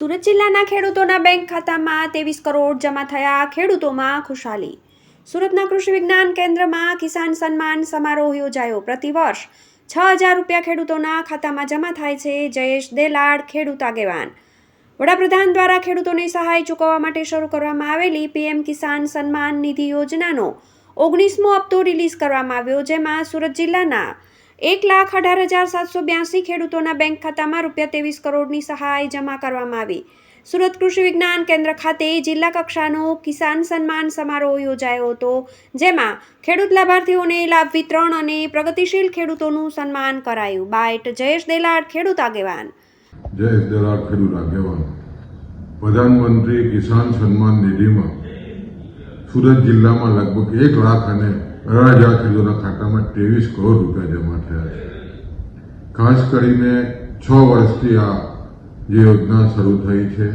સુરત જિલ્લાના ખેડૂતોના બેંક ખાતામાં ત્રેવીસ કરોડ જમા થયા ખેડૂતોમાં ખુશાલી. સુરતના કૃષિ વિજ્ઞાન કેન્દ્રમાં કિસાન સન્માન સમારોહ યોજાયો પ્રતિવર્ષ છ હજાર રૂપિયા ખેડૂતોના ખાતામાં જમા થાય છે જયેશ દેલાડ, ખેડૂત આગેવાન. વડાપ્રધાન દ્વારા ખેડૂતોને સહાય ચૂકવવા માટે શરૂ કરવામાં આવેલી પીએમ કિસાન સન્માન નિધિ યોજનાનો ઓગણીસમો હપ્તો રિલીઝ કરવામાં આવ્યો, જેમાં સુરત જિલ્લાના એક લાખ અઢાર હજાર સાતસો બ્યાસી ખેડૂતોના બેંક ખાતામાં રૂપિયા ત્રેવીસ કરોડની સહાય જમા કરવામાં આવી. સુરત કૃષિ વિજ્ઞાન કેન્દ્ર ખાતે જિલ્લા કક્ષાનો કિસાન સન્માન સમારોહ યોજાયો હતો, જેમાં ખેડૂત લાભાર્થીઓને લાભ વિતરણ અને પ્રગતિશીલ ખેડૂતોનું સન્માન કરાયું. બાઇટ જયેશ દેલાડ, ખેડૂત આગેવાન. જયેશ દેલાડ, ખેડૂત આગેવાન. પ્રધાનમંત્રી કિસાન સન્માન નિધિમાં સુરત જિલ્લામાં લગભગ એક લાખ અને ખેડૂતોના ખાતામાં ત્રેવીસ કરોડ રૂપિયા જમા થયા છે. ખાસ કરીને છ વર્ષથી આ જે યોજના શરૂ થઈ છે,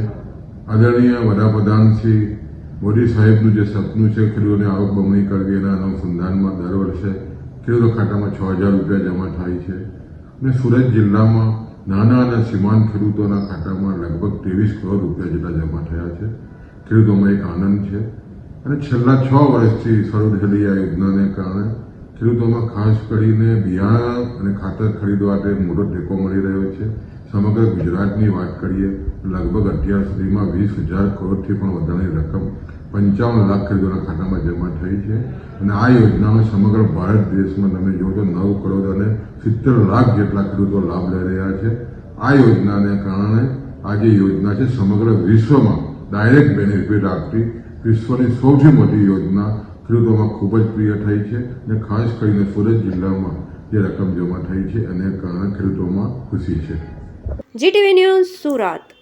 આદરણીય વડાપ્રધાન શ્રી મોદી સાહેબનું જે સપનું છે, ખેડૂતોને આવક બમણી કરવી, એના અનુસંધાનમાં દર વર્ષે ખેડૂતો ખાતામાં છ હજાર રૂપિયા જમા થાય છે. અને સુરત જિલ્લામાં નાના અને સીમાંત ખેડૂતોના ખાતામાં લગભગ ત્રેવીસ કરોડ રૂપિયા જેટલા જમા થયા છે. ખેડૂતોમાં એક આનંદ છે. અને છેલ્લા છ વર્ષથી શરૂ થયેલી આ યોજનાને કારણે ખેડૂતોમાં ખાસ કરીને બિયારણ અને ખાતર ખરીદવા માટે મોટો ટેકો મળી રહ્યો છે. સમગ્ર ગુજરાતની વાત કરીએ લગભગ અત્યાર સુધીમાં વીસ હજાર કરોડથી પણ વધારાની રકમ પંચાવન લાખ ખેડૂતોના ખાતામાં જમા થઈ છે. અને આ યોજનાનો સમગ્ર ભારત દેશમાં તમે જુઓ તો નવ કરોડ અને સિત્તેર લાખ જેટલા ખેડૂતો લાભ લઈ રહ્યા છે. આ યોજનાને કારણે આ જે યોજના છે સમગ્ર વિશ્વમાં ડાયરેક્ટ બેનિફિટ આપતી વિશ્વની સૌથી મોટી યોજના ખેડૂતોમાં ખૂબ જ પ્રિય થઈ છે અને ખાસ કરીને સુરત જિલ્લામાં જે રકમ જમા થઈ છે અને કારણે ખેડૂતોમાં ખુશી છે. GTV news Surat.